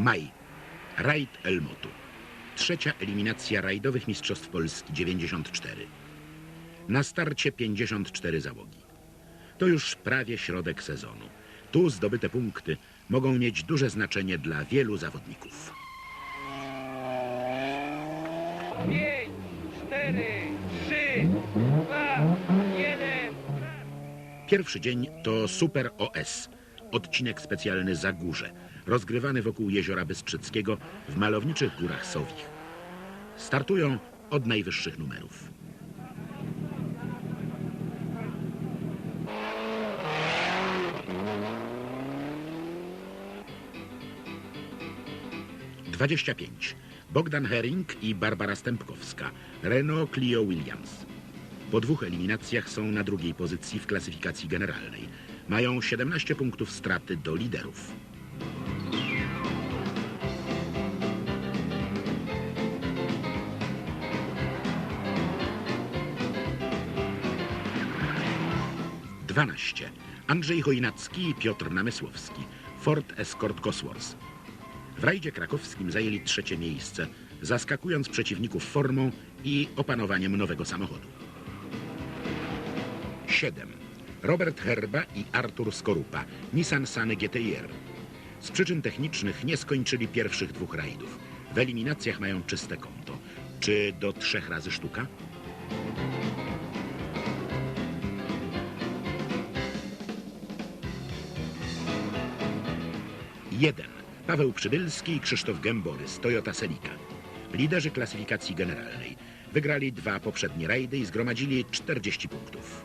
Maj. Rajd Elmotu. Trzecia eliminacja rajdowych mistrzostw Polski 94. Na starcie 54 załogi. To już prawie środek sezonu. Tu zdobyte punkty mogą mieć duże znaczenie dla wielu zawodników. Pięć, cztery, trzy, dwa, jeden. Pierwszy dzień to Super OS. Odcinek specjalny Zagórze, rozgrywany wokół jeziora Bystrzyckiego w malowniczych górach Sowich. Startują od najwyższych numerów. Dwadzieścia pięć. Bogdan Herring i Barbara Stępkowska. Renault Clio Williams. Po dwóch eliminacjach są na drugiej pozycji w klasyfikacji generalnej. Mają 17 punktów straty do liderów. Dwanaście. Andrzej Chojnacki i Piotr Namysłowski. Ford Escort Cosworth. W rajdzie krakowskim zajęli trzecie miejsce, zaskakując przeciwników formą i opanowaniem nowego samochodu. 7. Robert Herba i Artur Skorupa, Nissan Sany GTR. Z przyczyn technicznych nie skończyli pierwszych dwóch rajdów. W eliminacjach mają czyste konto. Czy do trzech razy sztuka? Jeden. Paweł Przybylski i Krzysztof Gęborys, Toyota Celica. Liderzy klasyfikacji generalnej. Wygrali dwa poprzednie rajdy i zgromadzili 40 punktów.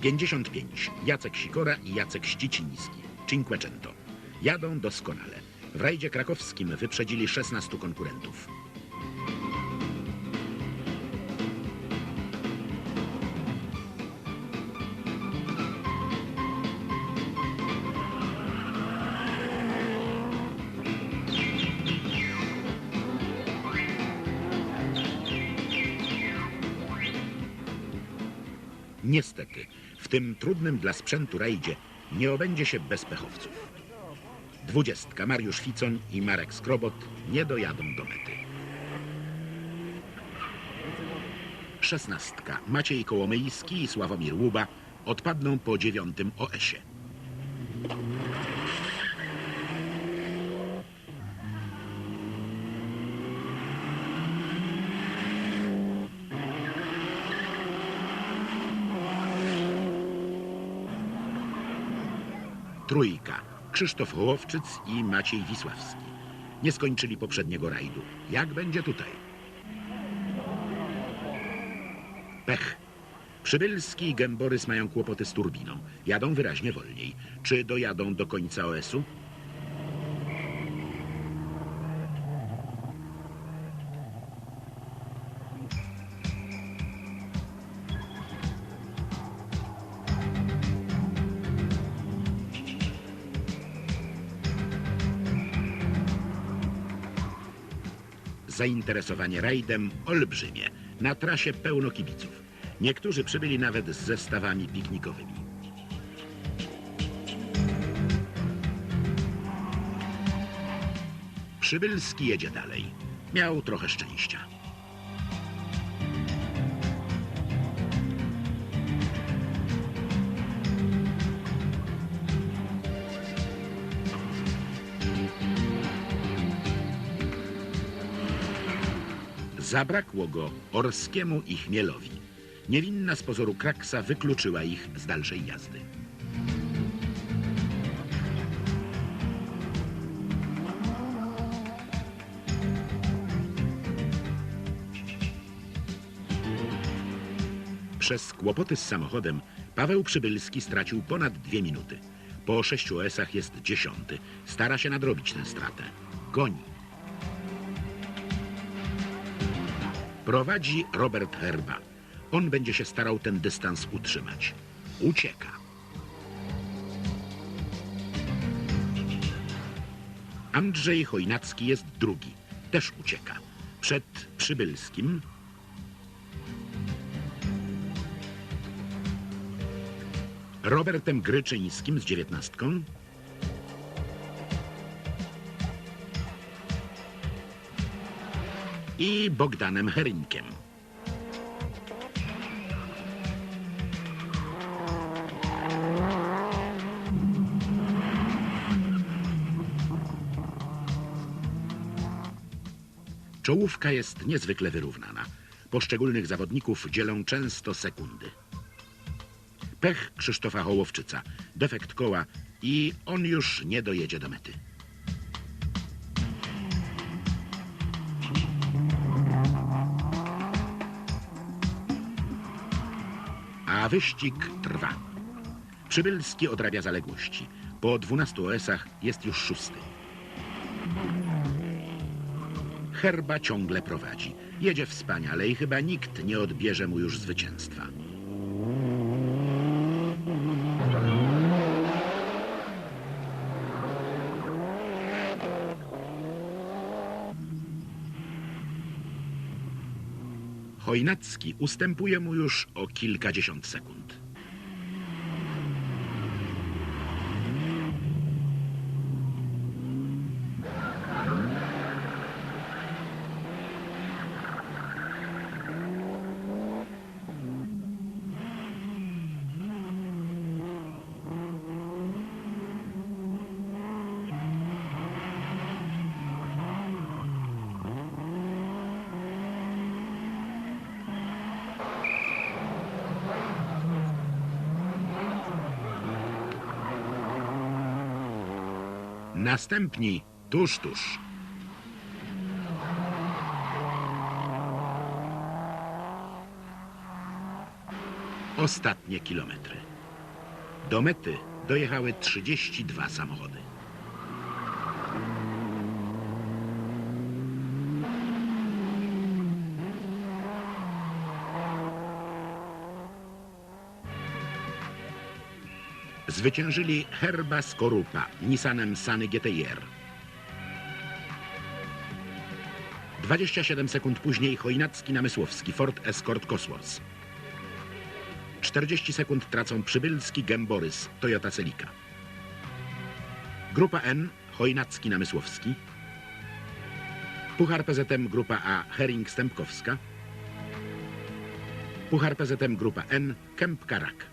Pięćdziesiąt pięć. Jacek Sikora i Jacek Ściciński. Cinquecento. Jadą doskonale. W rajdzie krakowskim wyprzedzili 16 konkurentów. Niestety, w tym trudnym dla sprzętu rajdzie nie obędzie się bez pechowców. Dwudziestka Mariusz Ficoń i Marek Skrobot nie dojadą do mety. Szesnastka Maciej Kołomyjski i Sławomir Łuba odpadną po dziewiątym OS-ie. Trójka. Krzysztof Hołowczyc i Maciej Wisławski. Nie skończyli poprzedniego rajdu. Jak będzie tutaj? Pech. Przybylski i Gęborys mają kłopoty z turbiną. Jadą wyraźnie wolniej. Czy dojadą do końca OS-u? Zainteresowanie rajdem olbrzymie. Na trasie pełno kibiców. Niektórzy przybyli nawet z zestawami piknikowymi. Przybylski jedzie dalej. Miał trochę szczęścia. Zabrakło go Orskiemu i Chmielowi. Niewinna z pozoru kraksa wykluczyła ich z dalszej jazdy. Przez kłopoty z samochodem Paweł Przybylski stracił ponad dwie minuty. Po sześciu esach jest dziesiąty. Stara się nadrobić tę stratę. Goni. Prowadzi Robert Herba. On będzie się starał ten dystans utrzymać. Ucieka. Andrzej Chojnacki jest drugi. Też ucieka. Przed Przybylskim, Robertem Gryczyńskim z dziewiętnastką, i Bogdanem Herinkiem. Czołówka jest niezwykle wyrównana. Poszczególnych zawodników dzielą często sekundy. Pech Krzysztofa Hołowczyca, defekt koła i on już nie dojedzie do mety. A wyścig trwa. Przybylski odrabia zaległości. Po 12 OS-ach jest już szósty. Herba ciągle prowadzi. Jedzie wspaniale i chyba nikt nie odbierze mu już zwycięstwa. Chojnacki ustępuje mu już o kilkadziesiąt sekund. Następni tuż, tuż. Ostatnie kilometry. Do mety dojechały 32 samochody. Zwyciężyli Herba Skorupa Nissanem Sany GTR. 27 sekund później Chojnacki Namysłowski Ford Escort Cosworth. 40 sekund tracą Przybylski Gemborys Toyota Celica. Grupa N Chojnacki Namysłowski. Puchar PZM Grupa A Hering Stępkowska. Puchar PZM Grupa N Kęp Karak.